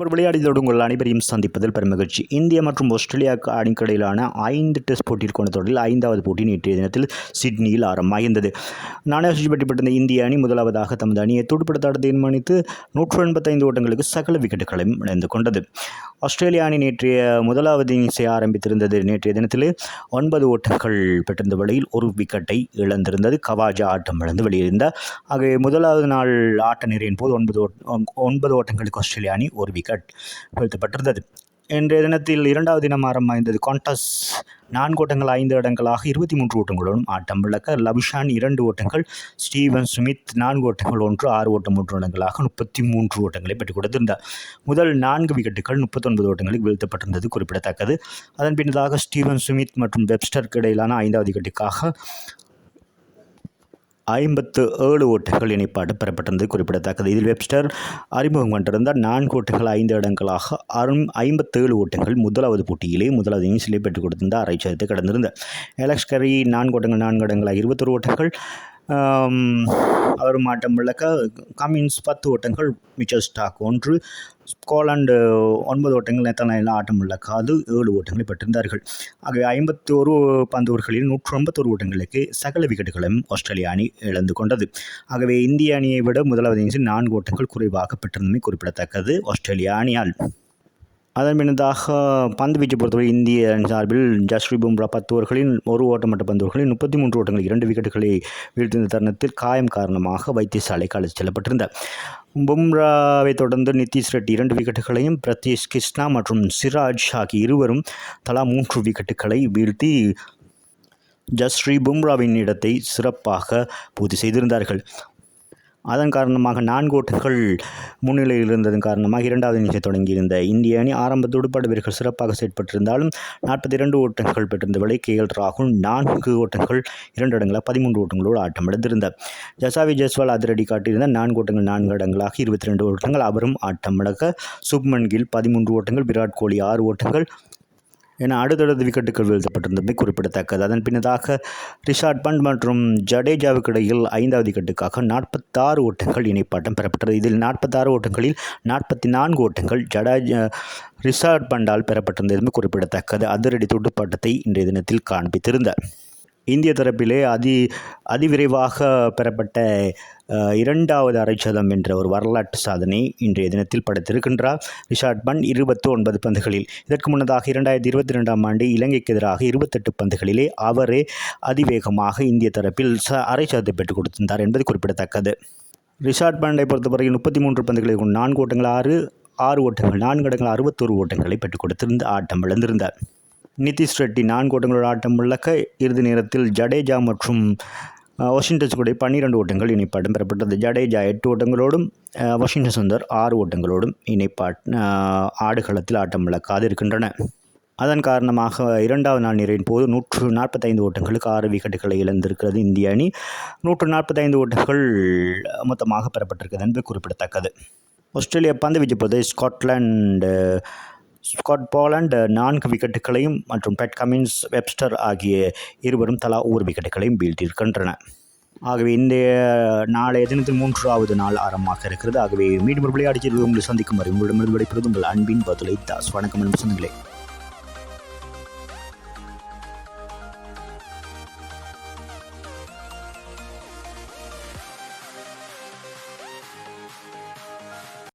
மீண்டும் ஒரு விளையாடியதோடு உங்கள் அனைவரையும் சந்திப்பதில் பெருமகிழ்ச்சி. இந்தியா மற்றும் ஆஸ்திரேலியா அணிக்கடையிலான ஐந்து டெஸ்ட் போட்டியிற்கான தொடரில் ஐந்தாவது போட்டி நேற்றைய தினத்தில் சிட்னியில் ஆரம்பமாகின்றது. நாணய பெற்றிப்பட்டிருந்த இந்திய அணி முதலாவதாக தமது அணியை துடுப்படுத்த தீர்மானித்து நூற்று எண்பத்தைந்து ஓட்டங்களுக்கு சகல விக்கெட்டுகளையும் இணைந்து கொண்டது. ஆஸ்திரேலியா அணி நேற்றைய முதலாவது இன்னிங்ஸை ஆரம்பித்திருந்தது நேற்றைய தினத்தில் ஒன்பது ஓட்டங்கள் பெற்றிருந்த வழியில் ஒரு விக்கெட்டை இழந்திருந்தது. கவாஜா ஆட்டம் இழந்து வெளியிருந்தார் ஆகவே முதலாவது நாள் ஆட்ட நிறையின் போது ஒன்பது ஒன்பது ஓட்டங்களுக்கு ஆஸ்திரேலியா அணி ஒரு விக்கெட் வீழ்த்தப்பட்டிருந்தது. இன்றைய தினத்தில் இரண்டாவது தினம் ஆரம்பமாய்ந்தது கான்டாஸ் நான்கு ஓட்டங்கள் ஐந்து இடங்களாக இருபத்தி மூன்று ஓட்டங்களுடன் ஆட்டம் விளக்க லபிஷான் இரண்டு ஓட்டங்கள் ஸ்டீவன் சுமித் நான்கு ஓட்டங்கள் ஒன்று ஆறு ஓட்டம் மூன்று இடங்களாக முப்பத்தி மூன்று ஓட்டங்களை பெற்றுக் கொடுத்திருந்தார். முதல் நான்கு விக்கெட்டுகள் முப்பத்தொன்பது ஓட்டங்களுக்கு வீழ்த்தப்பட்டிருந்தது குறிப்பிடத்தக்கது. அதன் பின்னதாக ஸ்டீவன் சுமித் மற்றும் வெப்ஸ்டருக்கு இடையிலான ஐந்தாவது விக்கெட்டுக்காக ஐம்பத்து ஏழு ஓட்டுகள் இணைப்பாடு பெறப்பட்டிருந்தது குறிப்பிடத்தக்கது. இதில் வெப்ஸ்டர் அறிமுகம் கொண்டிருந்தார் நான்கு ஓட்டுகள் ஐந்து இடங்களாக அரும் ஐம்பத்தேழு ஓட்டுகள் முதலாவது போட்டியிலே முதலாவது இன்னிங்ஸிலே பெற்றுக் கொடுத்திருந்தார் அரைச்சதத்தை கடந்திருந்தார் எலக்ஸ் கரி நான்கு ஓட்டங்கள் நான்கு இடங்களாக இருபத்தொரு ஓட்டங்கள் அவர் அவரும் ஆட்டம் விளக்க கமின்ஸ் பத்து ஓட்டங்கள் மிச்சர் ஸ்டாக் ஒன்று ஸ்காலாண்டு ஒன்பது ஓட்டங்கள் நேத்தனையில் ஆட்டம் விளக்காது ஏழு ஓட்டங்களை பெற்றிருந்தார்கள். ஆகவே ஐம்பத்தி ஒரு பந்துகளில் நூற்று ஐம்பத்தோரு ஓட்டங்களுக்கு சகல விக்கெட்டுகளும் ஆஸ்திரேலிய அணி இழந்து கொண்டது. ஆகவே இந்திய அணியை விட முதலாவது இன்னிங்ஸில் நான்கு ஓட்டங்கள் குறைவாக பெற்றிருந்தமை குறிப்பிடத்தக்கது ஆஸ்திரேலிய அணியால். அதன் பின்னதாக பந்து வீச்சு பொறுத்தவரை இந்திய அணி சார்பில் ஜஸ்ரீ பும்ரா பத்து ஓவர்களின் ஒரு ஓட்டமற்ற பந்து ஓவர்களில் முப்பத்தி மூன்று ஓட்டங்கள் இரண்டு விக்கெட்டுகளை வீழ்த்திருந்த தருணத்தில் காயம் காரணமாக வைத்தியசாலைக்கு அழைத்து செல்லப்பட்டிருந்தார் பும்ராவை தொடர்ந்து நிதிஷ் ரெட்டி இரண்டு விக்கெட்டுகளையும் பிரதீஷ் கிருஷ்ணா மற்றும் சிராஜ் ஆகிய இருவரும் தலா மூன்று விக்கெட்டுகளை வீழ்த்தி ஜஸ்ரீ பும்ராவின் இடத்தை சிறப்பாக பூர்த்தி செய்திருந்தார்கள். அதன் காரணமாக நான்கு ஓட்டங்கள் முன்னிலையில் இருந்ததன் காரணமாக இரண்டாவது இன்னிங்ஸை தொடங்கியிருந்த இந்திய அணி ஆரம்ப துடுப்பாடு வீரர்கள் சிறப்பாக செயற்பட்டிருந்தாலும் நாற்பத்தி இரண்டு ஓட்டங்கள் பெற்றிருந்த வேளை கே எல் ராகுல் நான்கு ஓட்டங்கள் இரண்டு இடங்களாக பதிமூன்று ஓட்டங்களோடு ஆட்டம் ஜசாவி ஜெஸ்வால் அதிரடி காட்டியிருந்த நான்கு ஓட்டங்கள் நான்கு இடங்களாக இருபத்தி ரெண்டு ஓட்டங்கள் அவரும் ஆட்டம் சுப்மன் கில் பதிமூன்று ஓட்டங்கள் விராட் கோலி ஆறு ஓட்டங்கள் என அடுத்தடுத்து விக்கெட்டுகள் வீழ்த்தப்பட்டிருந்தமை குறிப்பிடத்தக்கது. அதன் பின்னதாக ரிஷாட் பண்ட் மற்றும் ஜடேஜாவுக்கு இடையில் ஐந்தாவது விக்கெட்டுக்காக நாற்பத்தாறு ஓட்டங்கள் இணைப்பாட்டம் பெறப்பட்டது. இதில் நாற்பத்தாறு ஓட்டங்களில் நாற்பத்தி நான்கு ஓட்டங்கள் ஜடேஜா ரிஷாட் பண்டால் பெறப்பட்டிருந்ததுமே குறிப்பிடத்தக்கது. அதிரடி துடுப்பாட்டத்தை இன்றைய தினத்தில் காண்பித்திருந்தார். இந்திய தரப்பிலே அதி அதிவிரைவாக பெறப்பட்ட இரண்டாவது அரைச்சதம் என்ற ஒரு வரலாற்று சாதனை இன்றைய தினத்தில் படைத்திருக்கின்றார். ரிஷாட் பண்ட் இருபத்தி ஒன்பது பந்துகளில். இதற்கு முன்னதாக இரண்டாயிரத்தி இருபத்தி ரெண்டாம் ஆண்டு இலங்கைக்கு எதிராக இருபத்தெட்டு பந்துகளிலே அவரே அதிவேகமாக இந்திய தரப்பில் ச அரைச்சதத்தை பெற்றுக் கொடுத்திருந்தார் என்பது குறிப்பிடத்தக்கது. ரிஷாட் பண்டை பொறுத்தவரையில் முப்பத்தி மூன்று பந்துகளை கொண்டு நான்கு ஓட்டங்கள் ஆறு ஆறு ஓட்டங்கள் நான்கு இடங்கள் அறுபத்தொரு ஓட்டங்களை பெற்றுக் கொடுத்திருந்த ஆட்டம் விழுந்திருந்தார் நிதிஷ் ரெட்டி நான்கு ஓட்டங்களோட ஆட்டம் முழக்க இறுதி நேரத்தில் ஜடேஜா மற்றும் அஹ், வாஷிங்டன் பன்னிரெண்டு பன்னிரண்டு ஓட்டங்கள் இணைப்பாட்டம் பெறப்பட்டது. ஜடேஜா எட்டு ஓட்டங்களோடும் வாஷிங்டன் சுந்தர் ஆறு ஓட்டங்களோடும் இணைப்பாட் ஆடுகளத்தில் ஆட்டம் விளக்காது இருக்கின்றன. அதன் காரணமாக இரண்டாவது நாள் நிறையின் போது நூற்று நாற்பத்தைந்து ஓட்டங்களுக்கு ஆறு விக்கெட்டுகளை இழந்திருக்கிறது இந்திய அணி. நூற்று நாற்பத்தைந்து ஓட்டங்கள் மொத்தமாக பெறப்பட்டிருக்கிறது என்பது குறிப்பிடத்தக்கது. ஆஸ்திரேலியா பந்து வீச்சு போது ஸ்காட் பாலண்ட் நான்கு விக்கெட்டுகளையும் மற்றும் பெட் கமின்ஸ் வெப்ஸ்டர் ஆகிய இருவரும் தலா ஒரு விக்கெட்டுகளையும் வீழ்த்தியிருக்கின்றன. ஆகவே இந்த நாளைய தினத்தில் மூன்றாவது நாள் ஆரம்பமாக இருக்கிறது. ஆகவே மீண்டும் விளையாடி உங்களை சந்திக்கும் வரை உங்களிடமிருந்து விடைபெறுவது உங்கள் அன்பின் பதிலை தாஸ். வணக்கம் அன்பு சொந்தங்களே